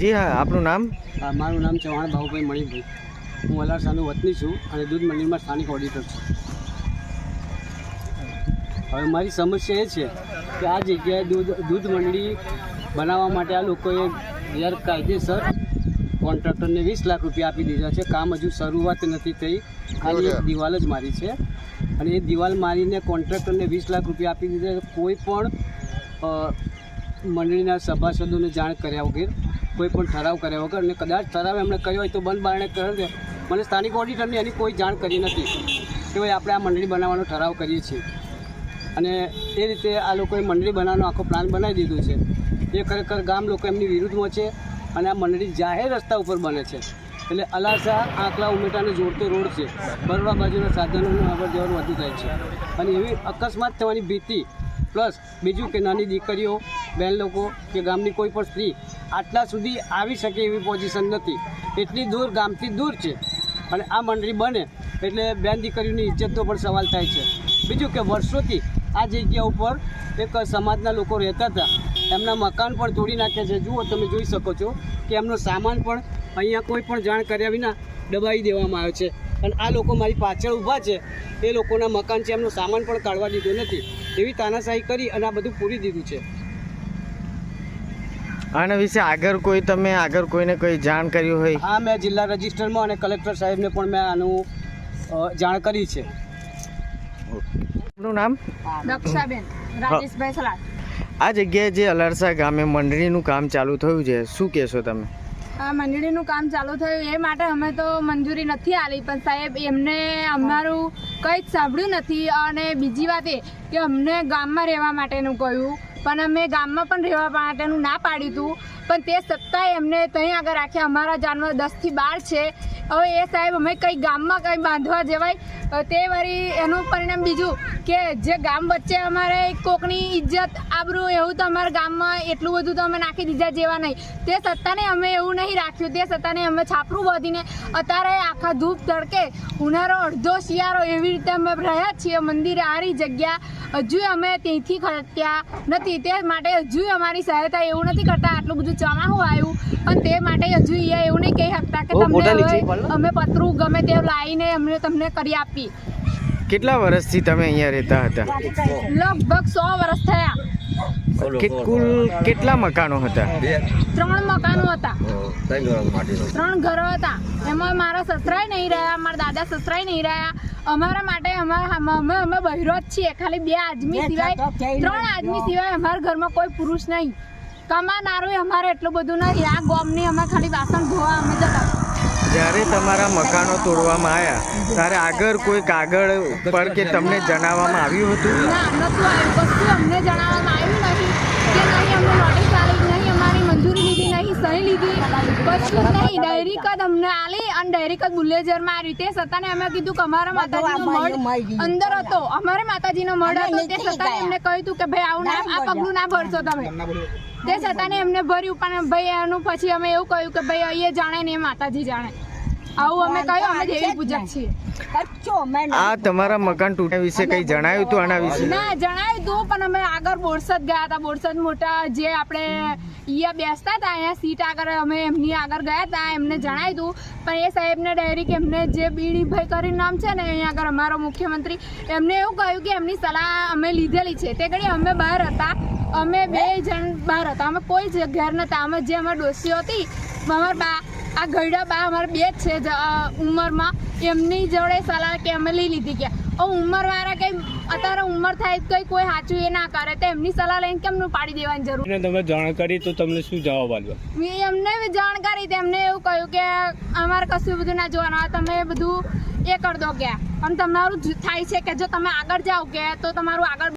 જી હા આપનું નામ? હા, મારું નામ ચૌહાણ ભાઉભાઈ મણિભાઈ. હું અલારસાનો વતની છું અને દૂધ મંડળમાં સ્થાનિક ઓડિટર છું. હવે મારી સમસ્યા એ છે કે આ જગ્યાએ દૂધ દૂધ મંડળી બનાવવા માટે આ લોકોએ ગેરકાયદેસર કોન્ટ્રાક્ટરને વીસ લાખ રૂપિયા આપી દીધા છે. કામ હજુ શરૂઆત નથી થઈ. ખાલી એક દિવાલ જ મારી છે. અને એ દિવાલ મારીને કોન્ટ્રાક્ટરને વીસ લાખ રૂપિયા આપી દીધા કોઈ પણ મંડળીના સભાસદોને જાણ કર્યા વગર કોઈ પણ ઠરાવ કર્યા વગર અને કદાચ ઠરાવ એમણે કર્યો હોય તો બંધ બારણે કર્યો છે. મને સ્થાનિક ઓડિટરને એની કોઈ જાણ કરી નથી કે ભાઈ આપણે આ મંડળી બનાવવાનો ઠરાવ કરીએ છીએ. અને એ રીતે આ લોકોએ મંડળી બનાવવાનો આખો પ્લાન બનાવી દીધો છે. એ ખરેખર ગામ લોકો એમની વિરુદ્ધમાં છે અને આ મંડળી જાહેર રસ્તા ઉપર બને છે. એટલે અલાસા, આંકલા, ઉમેટાને જોડતો રોડ છે. બરોડા બાજુના સાધનોનું અવર જવર વધુ થાય છે. અને એવી અકસ્માત થવાની ભીતિ, પ્લસ બીજું કે નાની દીકરીઓ બહેન લોકો કે ગામની કોઈ પણ સ્ત્રી આટલા સુધી આવી શકે એવી પોઝિશન નથી. એટલી દૂર, ગામથી દૂર છે. અને આ મંડળી બને એટલે બેન દીકરીઓની ઇજ્જતનો પણ સવાલ થાય છે. બીજું કે વર્ષોથી આ જગ્યા ઉપર એક સમાજના લોકો રહેતા હતા. એમના મકાન પણ તોડી નાખ્યા છે. જુઓ, તમે જોઈ શકો છો કે એમનો સામાન પણ અહીંયા કોઈ પણ જાણ કર્યા વિના દબાવી દેવામાં આવ્યો છે. અને આ લોકો મારી પાછળ ઊભા છે. એ લોકોના મકાન છે. એમનો સામાન પણ કાઢવા દીધો નથી. એવી તાનાશાહી કરી અને આ બધું પૂરી દીધું છે. આના વિશે આગળ કોઈ તમે આગળ કોઈને કોઈ જાણ કર્યું હોય? હા મેં જિલ્લા રજિસ્ટરમાં અને કલેક્ટર સાહેબને પણ મેં આનું જાણ કરી છે. આપનું નામ? દક્ષાબેન રાજેશભાઈ સલાટ આ જગ્યાએ જે અલારસા ગામે મંડળીનું કામ ચાલુ થયું છે શું કહેશો તમે? આ મંડળીનું કામ ચાલુ થયું એ માટે અમે તો મંજૂરી નથી આવી પણ સાહેબ એમને અમારું કંઈ જ સાંભળ્યું નથી. અને બીજી વાત એ કે અમને ગામમાં રહેવા માટેનું કહ્યું. પણ અમે ગામમાં પણ રહેવા માટેનું ના પાડ્યું હતું. પણ તે સત્તાએ એમને ત્યાં આગળ રાખ્યા. અમારા જાનવર દસથી બાર છે. હવે એ સાહેબ અમે કંઈ ગામમાં કંઈ બાંધવા જવાય. તે વળી એનું પરિણામ બીજું કે જે ગામ વચ્ચે અમારે કોકની ઇજ્જત, આબરૂ એવું તો અમારા ગામમાં એટલું બધું તો અમે નાખી દીધા જેવા નહીં. તે સત્તાને અમે એવું નહીં રાખ્યું. તે સત્તાને અમે છાપરું બાંધીને અત્યારે આખા ધૂપ તડકે ઉનાળો, અડધો શિયાળો એવી રીતે અમે રહ્યા છીએ. મંદિરે આરી જગ્યા હજુ અમે ત્યાંથી ખટક્યા નથી. તે માટે હજુ અમારી સહાયતા એવું નથી કરતા. આટલું બધું ચોમાસું આવ્યું પણ તે માટે હજુ અહીંયા એવું નહીં કહી શકતા કે તમને. અમે પતરું ગમે તે લાવીને અમને તમને કરી આપી. કેટલા વર્ષથી તમે અહીંયા રહેતા હતા? લગભગ સો વર્ષ થયા. કુલ કેટલા મકાનો હતા? ત્રણ મકાનો હતા. ત્રણ ઘરો હતા. એમાં મારા સસરાય નહીં રહ્યા મારા દાદા સસરાય નહીં રહ્યા. અમારા માટે અમારા અમે અમે બહેરો જ છીએ. ખાલી બે આદમી સિવાય ત્રણ આદમી સિવાય અમારા ઘરમાં કોઈ પુરુષ નહીં. કમાનારું અમારે એટલું બધું નહીં આ ગોમની અમે ખાલી વાસણ ધોવા અમે જતા જ્યારે તમારા મકાનો તોડવામાં આવ્યા ત્યારે આગળ કોઈ કાગળ પર કે તમને જણાવવામાં આવ્યું હતું? ના નતું આવ્યું. કશું અમને જણાવવામાં આવ્યું નહીં કે નહીં અમને નોટિસ આલી નહીં અમારી મંજૂરી લીધી નહીં સહી લીધી કશું નહીં ડાયરેક્ટ જ અમને આલી અને ડાયરેક્ટ જ બુલેઝર મારી તે સતાને અમે કીધું કે અમારા માતાજીનો મઢ અંદર હતો. અમારે માતાજીનો મઢ હતો. તે છતાં એમને કહ્યું હતું કે ભાઈ આવું ના આ પગલું ના ભરશો તમે. તે સતાને એમને ભર્યું પણ ભાઈ એનું પછી અમે એવું કહ્યું કે ભાઈ અહીંયા જાણે ને એ માતાજી જાણે. આવું અમે કહ્યું અમે દેવી પૂજક છીએ. આ તમારા મકાન તૂટ્યા વિશે કઈ જણાયું હતું આના વિશે? ના જણાયું તું પણ અમે આગળ બોરસદ ગયા હતા. બોરસદ મોટા જે આપણે અહીંયા બેસતા હતા અહીંયા સીટ આગળ અમે એમની આગળ ગયા હતા એમને જણાવી દઉં પણ એ સાહેબને ડાયરેક્ટ એમને જે બીડીભાઈ કરીને નામ છે ને, અહીંયા આગળ અમારો મુખ્યમંત્રી, એમને એવું કહ્યું કે એમની સલાહ અમે લીધેલી છે. તે ઘડી અમે બહાર હતા. અમે બે જણ બહાર હતા. અમે કોઈ જ ઘેર નહોતા અમે જે અમારી ડોસીઓ હતી, અમારા બા, આ ગયડા બા અમારે બે જ છે ઉંમરમાં. એમની જોડે સલાહ કે અમે લઈ લીધી કે ઉંમરવાળા કંઈ અત્યારે ઉંમર થાય તો કોઈ સાચું એ ના કરે. તો એમની સલાહ લઈને કેમનું પાડી દેવાની જરૂર? ને તમે જાણ કરી તો તમને શું જવાબ આપ્યો? મેં એમને જાણ કરી તેમને એવું કહ્યું કે અમારે કશું બધું ના જોવાનું. તમે બધું એ કરી દો કે. અને તમારું થાય છે કે જો તમે આગળ જાઓ કે તો તમારું આગળ